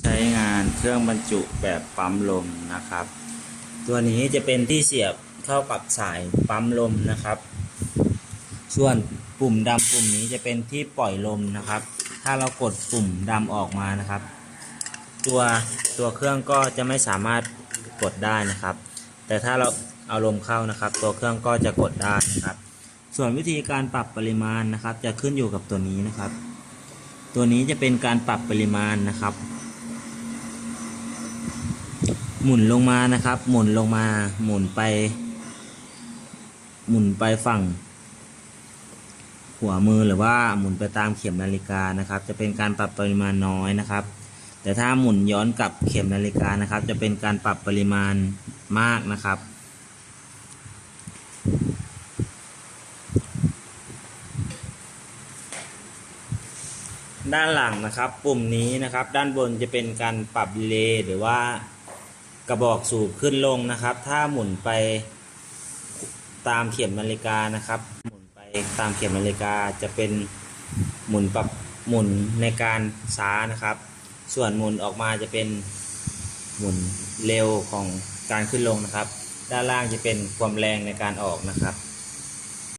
ใช้งานเครื่องบรรจุแบบปั๊มลมนะครับ ตัวนี้จะเป็นที่เสียบเข้ากับสายปั๊มลมนะครับ ส่วนปุ่มดำปุ่มนี้จะเป็นที่ปล่อยลมนะครับ ถ้าเรากดปุ่มดำออกมานะครับ ตัวตัวเครื่องก็จะไม่สามารถกดได้นะครับ แต่ถ้าเราเอาลมเข้านะครับ ตัวเครื่องก็จะกดได้นะครับ ส่วนวิธีการปรับปริมาณนะครับ จะขึ้นอยู่กับตัวนี้นะครับ ตัวนี้จะเป็นการปรับปริมาณนะครับ หมุนลงมานะครับ หมุนลงมา หมุนไป หมุนไปฝั่ง หัวมือหรือว่าหมุนไปตามเข็มนาฬิกานะครับ จะเป็นการปรับปริมาณน้อยนะครับ แต่ถ้าหมุนย้อนกลับเข็มนาฬิกานะครับ จะเป็นการปรับปริมาณมากนะครับด้านหลังนะครับ ปุ่มนี้นะครับ ด้านบนจะเป็นการปรับเลหรือว่า กระบอกสูบขึ้นลงนะครับ ถ้าหมุนไปตามเข็มนาฬิกานะครับ หมุนไปตามเข็มนาฬิกาจะเป็นหมุนปรับหมุนในการช้านะครับ ส่วนหมุนออกมาจะเป็นหมุนเร็วของการขึ้นลงนะครับ ด้านล่างจะเป็นความแรงในการออกนะครับ